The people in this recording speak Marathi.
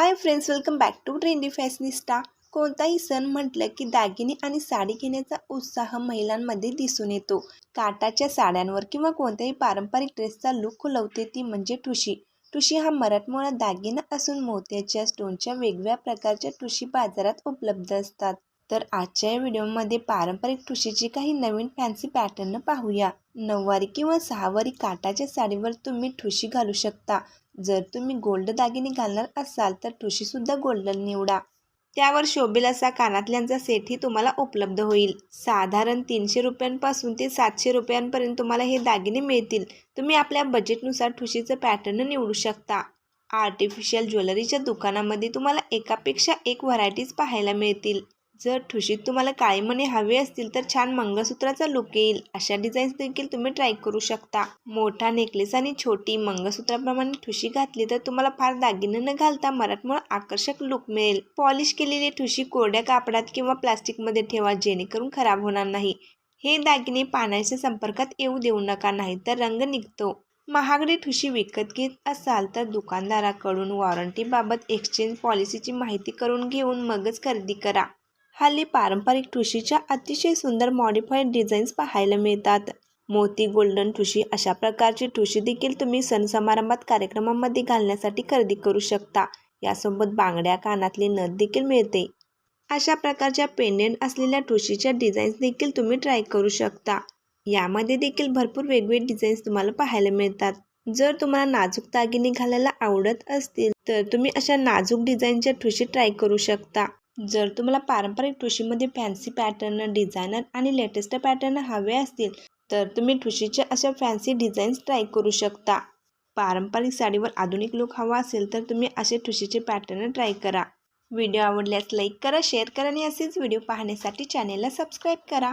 Hi friends welcome back to trendy fashionista कोणताही सण म्हटलं की दागिने आणि साडी घेण्याचा उत्साह महिलांमध्ये दिसून येतो. काटाच्या साड्यांवर किंवा कोणत्याही पारंपरिक ड्रेसचा लुक खुलवते ती म्हणजे ठुशी टुशी हा मराठमोळा दागिना असून मोत्याच्या स्टोनच्या वेगवेगळ्या प्रकारच्या टुशी बाजारात उपलब्ध असतात. तर आजच्या या व्हिडिओमध्ये पारंपरिक ठुशीची काही नवीन फॅन्सी पॅटर्न पाहूया. नऊवारी किंवा सहावारी काटाच्या साडीवर तुम्ही ठुशी घालू शकता. जर तुम्ही गोल्ड दागिने घालणार असाल तर ठुशीसुद्धा गोल्डन निवडा. त्यावर शोभेल असा कानातल्यांचा सेटही तुम्हाला उपलब्ध होईल. साधारण तीनशे रुपयांपासून ते सातशे रुपयांपर्यंत तुम्हाला हे दागिने मिळतील. तुम्ही आपल्या बजेटनुसार ठुशीचं पॅटर्न निवडू शकता. आर्टिफिशियल ज्वेलरीच्या दुकानामध्ये तुम्हाला एकापेक्षा एक व्हरायटीज पाहायला मिळतील. जर ठुशीत तुम्हाला काळीमणी हवे असतील तर छान मंगळसूत्राचा लुक येईल. अशा डिझाईन्स देखील तुम्ही ट्राय करू शकता. मोठा नेकलेस आणि छोटी मंगळसूत्राप्रमाणे ठुशी घातली तर तुम्हाला फार दागिने न घालता मराठमोळ आकर्षक लुक मिळेल. पॉलिश केलेली ठुशी कोरड्या कापडात किंवा प्लास्टिकमध्ये ठेवा जेणेकरून खराब होणार नाही. हे दागिने पाण्याच्या संपर्कात येऊ देऊ नका नाही तर रंग निघतो. महागडी ठुशी विकत घेत असाल तर दुकानदाराकडून वॉरंटीबाबत एक्सचेंज पॉलिसीची माहिती करून घेऊन मगच खरेदी करा. हल्ली पारंपरिक ठुशीच्या अतिशय सुंदर मॉडिफाईड डिझाईन्स पाहायला मिळतात. मोती गोल्डन ठुशी अशा प्रकारची ठुशी देखील तुम्ही सण समारंभात कार्यक्रमामध्ये घालण्यासाठी खरेदी करू शकता. यासोबत बांगड्या कानातले नथ देखील मिळते. अशा प्रकारच्या पेंडेंट असलेल्या ठुशीच्या डिझाईन्स देखील तुम्ही ट्राय करू शकता. यामध्ये देखील भरपूर वेगवेगळे डिझाईन्स तुम्हाला पाहायला मिळतात. जर तुम्हाला नाजूक दागिने घालायला आवडत असतील तर तुम्ही अशा नाजूक डिझाईनच्या ठुशी ट्राय करू शकता. जर तुम्हाला पारंपरिक ठुशीमध्ये फॅन्सी पॅटर्न डिझायनर आणि लेटेस्ट पॅटर्न हवे असतील तर तुम्ही ठुशीच्या अशा फॅन्सी डिझाईन्स ट्राय करू शकता. पारंपरिक साडीवर आधुनिक लुक हवा असेल तर तुम्ही असे ठुशीचे पॅटर्न ट्राय करा. व्हिडिओ आवडल्यास लाईक करा शेअर करा आणि असेच व्हिडिओ पाहण्यासाठी चॅनेलला सबस्क्राईब करा.